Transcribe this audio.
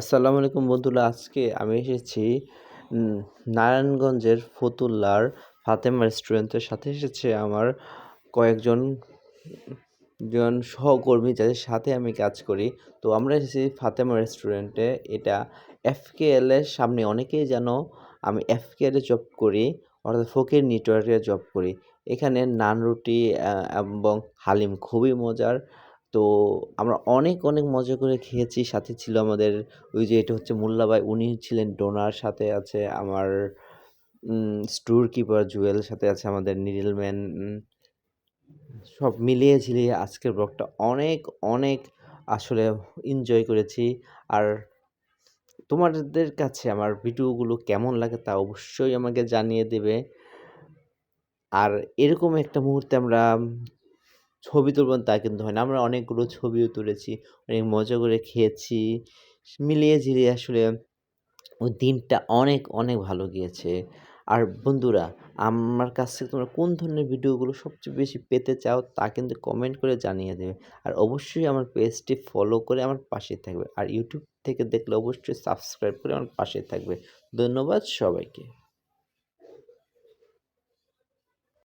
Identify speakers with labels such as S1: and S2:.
S1: আসসালামু আলাইকুম বন্ধুরা, আজকে আমি এসেছি নারায়ণগঞ্জের ফতুল্লার ফাতেমা রেস্টুরেন্টের সাথে এসেছে আমার কয়েকজন, জন সহকর্মী যাদের সাথে আমি কাজ করি। তো আমরা এসেছি ফাতেমা রেস্টুরেন্টে, এটা এফকেএল এর সামনে অনেকেই জানো, আমি এফকেএল এ জব করি, অর্থাৎ ফকির নেটওয়ার্কে জব করি। এখানে নান রুটি এবং হালিম খুবই মজার। তো আমরা অনেক অনেক মজা করে খেয়েছি। সাথে ছিল আমাদের ওই যে এটা হচ্ছে মোল্লা ভাই, উনি ছিলেন ডোনার, সাথে আছে আমার স্টোর কিপার জুয়েল, সাথে আছে আমাদের নিডিলম্যান সব মিলিয়ে ঝিলিয়ে আজকের ব্লগটা অনেক অনেক আসলে এনজয় করেছি। আর তোমাদের কাছে আমার ভিডিওগুলো কেমন লাগে তা অবশ্যই আমাকে জানিয়ে দেবে। আর এরকম একটা মুহূর্তে আমরা ছবি তুলব তা কিন্তু হয় না। আমরা অনেকগুলো ছবিও তুলেছি, অনেক মজা করে খেয়েছি। মিলিয়ে ঝিলিয়ে আসলে ওই দিনটা অনেক অনেক ভালো গিয়েছে। আর বন্ধুরা, আমার কাছ থেকে তোমরা কোন ধরনের ভিডিওগুলো সবচেয়ে বেশি পেতে চাও তা কিন্তু কমেন্ট করে জানিয়ে দেবে। আর অবশ্যই আমার পেজটি ফলো করে আমার পাশে থাকবে। আর ইউটিউব থেকে দেখলে অবশ্যই সাবস্ক্রাইব করে আমার পাশে থাকবে। ধন্যবাদ সবাইকে।